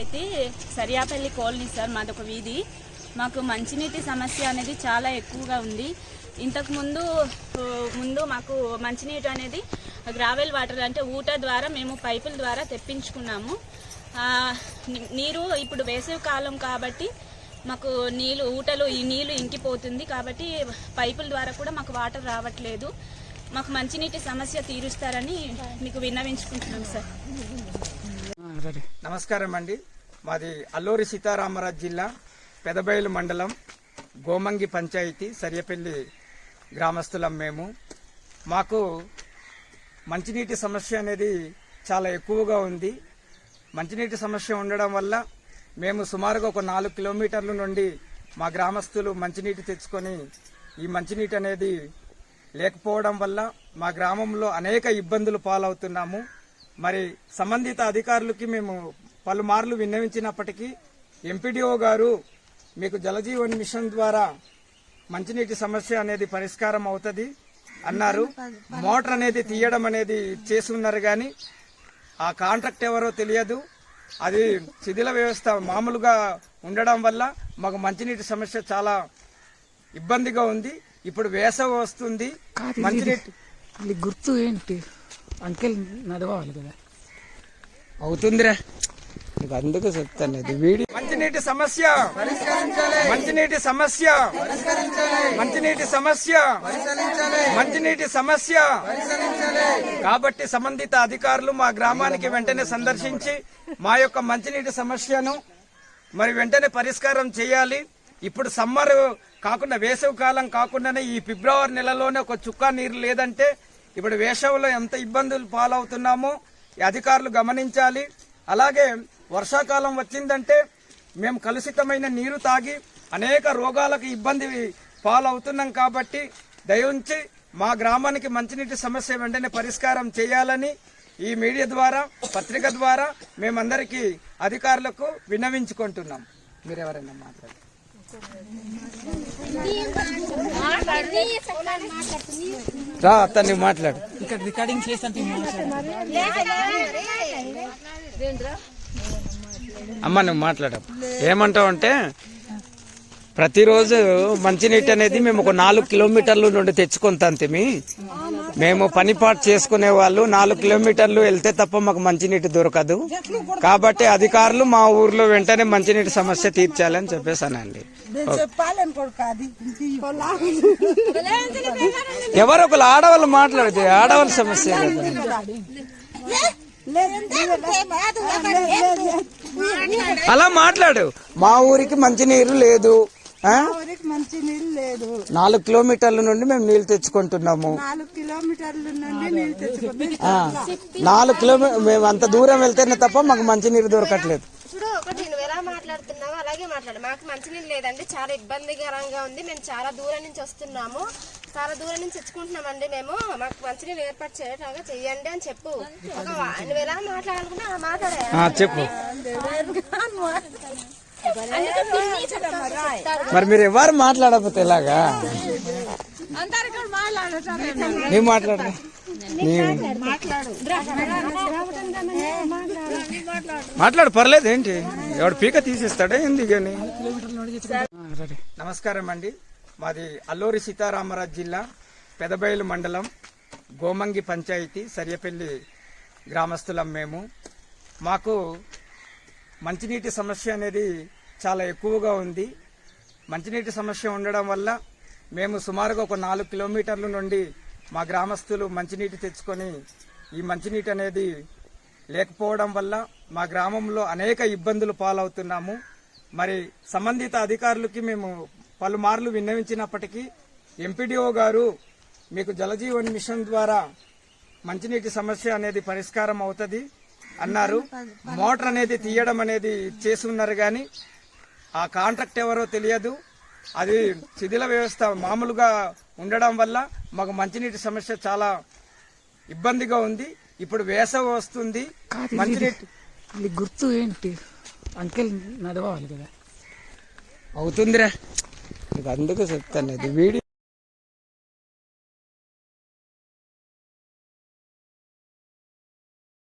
అయితే సరియాపల్లి colony sir మాదొక వీధి. మాకు మంచినీటి సమస్య అనేది చాలా ఎక్కువగా ఉంది. ఇంతకుముందు ముందు మాకు మంచినీటి అనేది గ్రావెల్ వాటర్ అంటే ఊట ద్వారా మేము పైపుల ద్వారా తెప్పించుకున్నాము. నీరు ఇప్పుడు వేసవి కాలం కాబట్టి మాకు నీళ్ళు ఊటలు ఈ నీళ్ళు ఇంకిపోతుంది కాబట్టి పైపుల ద్వారా కూడా మాకు వాటర్ రావట్లేదు. మాకు మంచినీటి సమస్య తీరుస్తారని మీకు విన్నవించుకుంటున్నాం సార్. నమస్కారం అండి. మాది అల్లూరి సీతారామరాజు జిల్లా పెదబయలు మండలం గోమంగి పంచాయతీ సరియపల్లి గ్రామస్తులం మేము. మాకు మంచినీటి సమస్య అనేది చాలా ఎక్కువగా ఉంది. మంచినీటి సమస్య ఉండడం వల్ల మేము సుమారుగా ఒక నాలుగు కిలోమీటర్ల నుండి మా గ్రామస్తులు మంచినీటి తెచ్చుకొని ఈ మంచినీటి అనేది లేకపోవడం వల్ల మా గ్రామంలో అనేక ఇబ్బందులు పాలవుతున్నాము. మరి సంబంధిత అధికారులకి మేము పలుమార్లు విన్నవించినప్పటికీ ఎంపీడీఓ గారు మీకు జలజీవన్ మిషన్ ద్వారా మంచినీటి సమస్య అనేది పరిష్కారం అవుతుంది అన్నారు. మోటార్ అనేది తీయడం అనేది చేసి ఉన్నారు కానీ ఆ కాంట్రాక్ట్ ఎవరో తెలియదు. అది శిథిల వ్యవస్థ మామూలుగా ఉండడం వల్ల మాకు మంచినీటి సమస్య చాలా ఇబ్బందిగా ఉంది. ఇప్పుడు వేసవి వస్తుంది. మంచినీటి గుర్తు ఏంటి? అంకెల్ నడవాలి కదా. అవుతుందిరా. నీకు అందుకు చెప్తాను ఇది వీడియో మంచినీటి సమస్య. మంచినీటి సమస్య. మంచినీటి సమస్య. మంచినీటి సమస్య. కాబట్టి సంబంధిత అధికారులు మా గ్రామానికి వెంటనే సందర్శించి మా యొక్క మంచినీటి సమస్యను మరి వెంటనే పరిష్కారం చేయాలి. ఇప్పుడు సమ్మర్ కాకుండా వేసవి కాలం కాకుండానే ఈ ఫిబ్రవరి నెలలోనే ఒక చుక్క నీరు లేదంటే ఇప్పుడు వేసవిలో ఎంత ఇబ్బందులు పాలవుతున్నామో ఈ అధికారులు గమనించాలి. అలాగే వర్షాకాలం వచ్చిందంటే మేము కలుషితమైన నీరు తాగి అనేక రోగాలకు ఇబ్బంది పాలవుతున్నాం కాబట్టి దయవుంచి మా గ్రామానికి మంచినీటి సమస్య వెంటనే పరిష్కారం చేయాలని ఈ మీడియా ద్వారా పత్రిక ద్వారా మేమందరికీ అధికారులకు విన్నవించుకుంటున్నాం. మీరెవరైనా మాట్లాడండి రా అతన్ని మాట్లాడు. ఇక్కడ రికార్డింగ్ అమ్మ నువ్వు మాట్లాడు. ఏమంటావు అంటే ప్రతిరోజు మంచినీటి అనేది మేము ఒక నాలుగు కిలోమీటర్ల నుండి తెచ్చుకుంటాంతిమి మేము పనిపాటు చేసుకునే వాళ్ళు నాలుగు కిలోమీటర్లు వెళ్తే తప్ప మాకు మంచినీటి దొరకదు. కాబట్టి అధికారులు మా ఊర్లో వెంటనే మంచినీటి సమస్య తీర్చాలని చెప్పేసానండి ఎవరు ఒకరు ఆడవాళ్ళు మాట్లాడితే ఆడవాళ్ళ సమస్య అలా మాట్లాడు. మా ఊరికి మంచినీరు లేదు. ఆ? ఊరికి మంచి నీళ్ళు లేదు. నాలుగు కిలోమీటర్ల నుండి మేము నీళ్ళు తెచ్చుకుంటున్నాము. నాలుగు కిలోమీటర్ల నుండి నీళ్ళు తెచ్చుకుంటే ఆ, నాలుగు కిలోమీటర్ మేము అంత దూరం వెళ్తేనే తప్ప మాకు మంచినీరు దొరకట్లేదు. ఇప్పుడు మాట్లాడుతున్నావో? అలాగే మాట్లాడు. మాకు మంచినీళ్ళు లేదండి. చాలా ఇబ్బందికరంగా ఉంది. మేము చాలా దూరం నుంచి వస్తున్నాము. చాలా దూరం నుంచి తెచ్చుకుంటున్నామండి మేము. మాకు మంచినీళ్ళు ఏర్పాటు చేయటాగా చెయ్యండి అని చెప్పు. ఒక నువ్వు ఎలా మాట్లాడాలనుకున్నా మాట్లాడే. చెప్పు. మరి మీరు ఎవరు మాట్లాడకపోతే ఎలాగా? నీ మాట్లాడు. మాట్లాడు పర్లేదు ఏంటి? ఎవడు పీక తీసేస్తాడా ఏంది కానీ నమస్కారం అండి. మాది అల్లూరి సీతారామరాజు జిల్లా పెదబయలు మండలం గోమంగి పంచాయతీ సరియపల్లి గ్రామస్తులం మేము. మాకు మంచినీటి సమస్య అనేది చాలా ఎక్కువగా ఉంది. మంచినీటి సమస్య ఉండడం వల్ల మేము సుమారుగా ఒక నాలుగు కిలోమీటర్ల నుండి మా గ్రామస్తులు మంచినీటి తెచ్చుకొని ఈ మంచినీటి అనేది లేకపోవడం వల్ల మా గ్రామంలో అనేక ఇబ్బందులు పాలవుతున్నాము. మరి సంబంధిత అధికారులకి మేము పలుమార్లు విన్నవించినప్పటికీ ఎంపీడీఓ గారు మీకు జలజీవన్ మిషన్ ద్వారా మంచినీటి సమస్య అనేది పరిష్కారం అవుతుంది అన్నారు. మోటార్ అనేది తీయడం అనేది చేసి ఉన్నారు కానీ ఆ కాంట్రాక్ట్ ఎవరో తెలియదు. అది శిథిల వ్యవస్థ మామూలుగా ఉండడం వల్ల మాకు మంచినీటి సమస్య చాలా ఇబ్బందిగా ఉంది. ఇప్పుడు వేసవి వస్తుంది. మంచినీటి ఇది గుర్తు ఏంటి? అంకెల్ నడవాలి కదా. అవుతుందిరా. అందుకు చెప్తాను ఇది వీడియో